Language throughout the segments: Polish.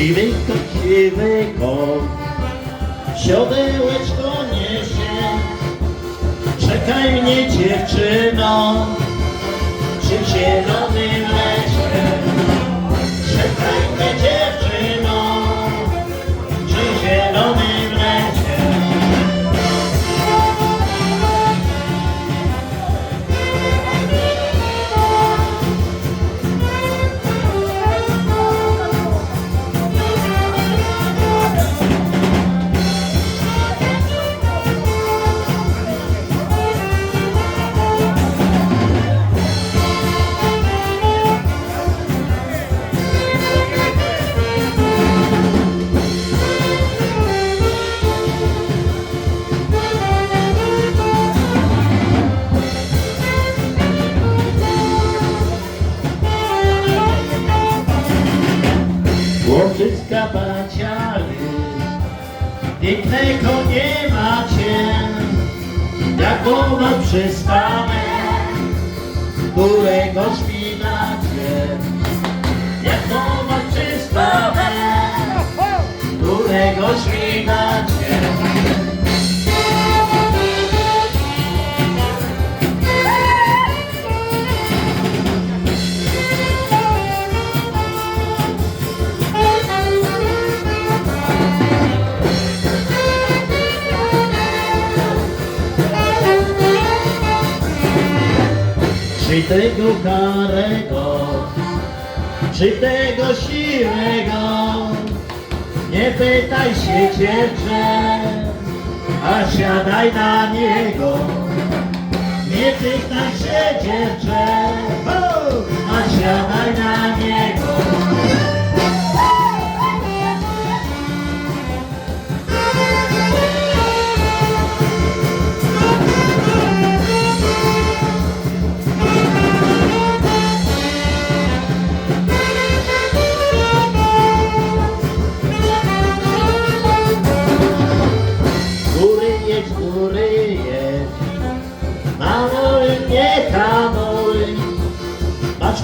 Siwy to siwy kot, siodełeczko niesie. Czekaj mnie dziewczyno, Chłopczyska baciary, pięknego nie macie, jak głowa przystanek, którego spinacie. Jak głowa przystanek, którego spinacie. Czy tego karego, czy tego siwego, nie pytaj się dziewczę, a siadaj na niego. Nie pytaj się dziewczę, a siadaj na niego.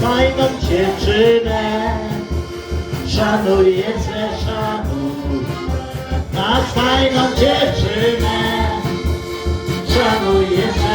Fajną dziewczynę, szanuj je, szanuj. Masz fajną dziewczynę, szanuj je,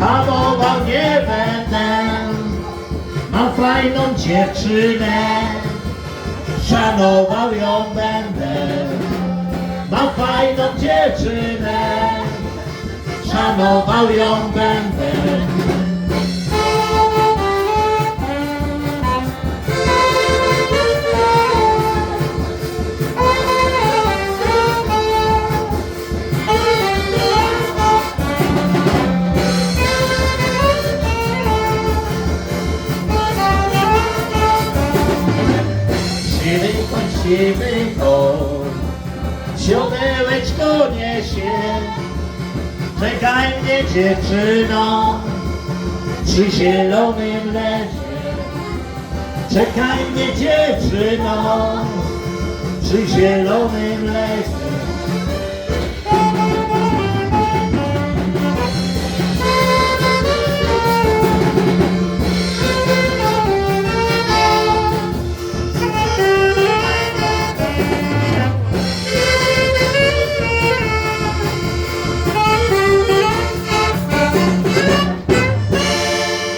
hamował nie będę. Mam fajną dziewczynę, szanował ją będę. Mam fajną dziewczynę, szanował ją będę. Siwy koń, siodełeczko niesie. Czekaj mnie dziewczyno, przy zielonym lesie. Czekaj mnie dziewczyno, przy zielonym lesie.